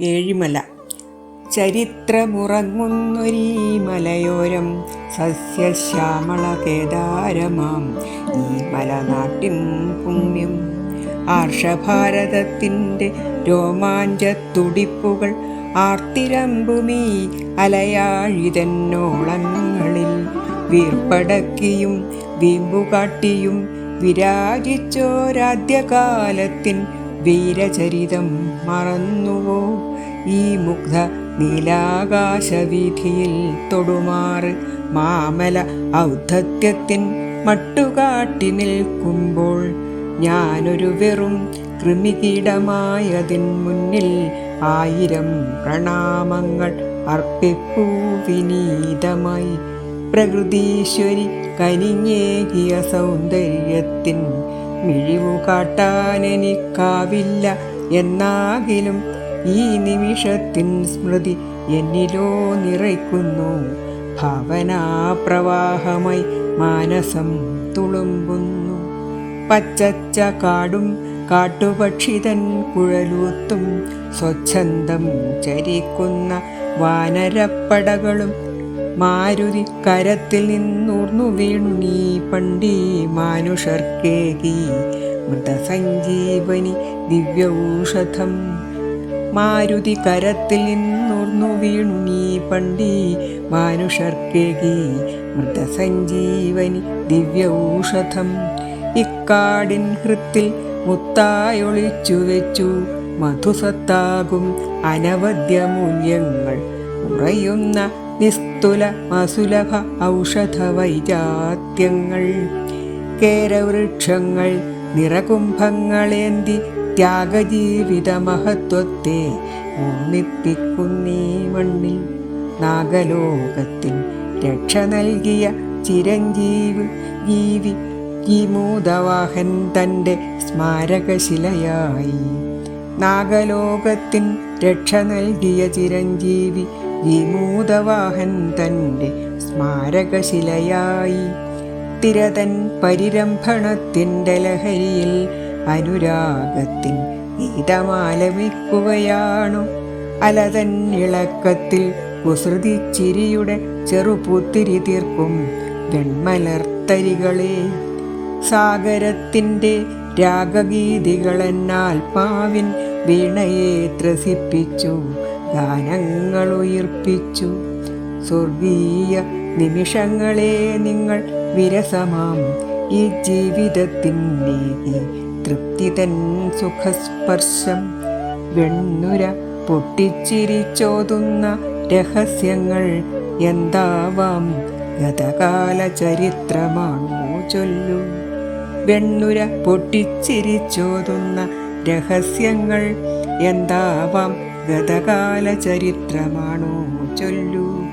ഏഴിമല. ചരിത്രമുറങ്ങുന്നൊരീ മലയോരം സസ്യശ്യാമള കേദാരമാം ഈ മലനാട്ടിൻ പുണ്യം. ആർഷഭാരതത്തിന്റെ രോമാഞ്ചത്തുടിപ്പുകൾ ആർത്തിരമ്പുമീ അലയാഴിതന്നോളങ്ങളിൽ വീർപ്പടക്കിയും വീമ്പുകാട്ടിയും വിരാജിച്ചോരാദ്യകാലത്തിൻ വീരചരിതം മറന്നുവോ? ഈ മുഗ്ധ നീലാകാശവീഥിയിൽ തൊടുമാറ് മാമല ഔദ്ധത്യത്തിൻ മട്ടുകാട്ടി നിൽക്കുമ്പോൾ ഞാനൊരു വെറും കൃമികീടമായതിൻ മുന്നിൽ ആയിരം പ്രണാമങ്ങൾ അർപ്പിപ്പൂ വിനീതമായി. പ്രകൃതീശ്വരി കനിഞ്ഞേകിയ സൗന്ദര്യത്തിൻ മിഴിവു കാട്ടാനെനിക്കാവില്ല എന്നാകിലും ഈ നിമിഷത്തിൻ സ്മൃതി എന്നിലോ നിറയ്ക്കുന്നു. ഭാവനാപ്രവാഹമായി മാനസം തുളുമ്പുന്നു. പച്ചച്ച കാടും കാട്ടുപക്ഷിതൻ കുഴലൂത്തും സ്വച്ഛന്തം ചരിക്കുന്ന വാനരപ്പടകളും മാരുതി കരത്തിൽ നിന്നൂർന്നു വീണു നീ പണ്ടി മാനുഷർക്കേകി. മൃതസഞ്ജീവനി ദിവ്യൌഷധം. മാരുതി കരത്തിൽ നിന്നൂർന്നു വീണു നീ പണ്ടി മാനുഷർക്കേകി. മൃതസഞ്ജീവനി ദിവ്യൌഷധം. ഇക്കാടിൻ ഹൃത്തിൽ മുത്തായൊളിച്ചു വെച്ചു. മധുസത്താകും അനവധ്യ മൂല്യങ്ങൾ. ഉറയുന്ന നിസ്തുല അസുലഭ ഔഷധ വൈജാത്യങ്ങൾ. കേരവൃക്ഷങ്ങൾ നിറകുംഭങ്ങളേന്തി ത്യാഗജീവിത മഹത്വത്തെ ഓർമ്മിപ്പിക്കുന്നീ മണ്ണിൽ നാഗലോകത്തിൽ രക്ഷ നൽകിയ ചിരഞ്ജീവ് ജീവി ഗീമൂതവാഹൻ തന്റെ സ്മാരകശിലയായി. നാഗലോകത്തിൻ രക്ഷ നൽകിയ ചിരഞ്ജീവി വിമൂതവാഹൻ തന്റെ സ്മാരകശിലയായി. തിരതൻ പരിരംഭണത്തിന്റെ ലഹരിയിൽ അനുരാഗത്തിൻ ഗീതമാലപിക്കുകയാണു അലതൻ ഇളക്കത്തിൽ കുസൃതിച്ചിരിയുടെ ചെറുപുത്തിരി തീർക്കും വെൺമലർത്തരികളെ. സാഗരത്തിന്റെ രാഗഗീതികളെന്നാൽമാവിൻ വീണയെ ത്രസിപ്പിച്ചു. ഗാനങ്ങൾ ഉയർപ്പിച്ചു സ്വർഗീയ നിമിഷങ്ങളെ നിങ്ങൾ വിരസമാം. ഈ ജീവിതത്തിന്റെ തൃപ്തി തൻ സുഖസ്പർശം. വെണ്ണുര പൊട്ടിച്ചിരിച്ചോതുന്ന രഹസ്യങ്ങൾ എന്താവാം? ഗതകാല ചരിത്രമാണോ ചൊല്ലു. വെണ്ണുര പൊട്ടിച്ചിരിച്ചോതുന്ന രഹസ്യങ്ങൾ എന്താവാം? ഗതകാല ചരിത്രമാണോ ചൊല്ലൂ.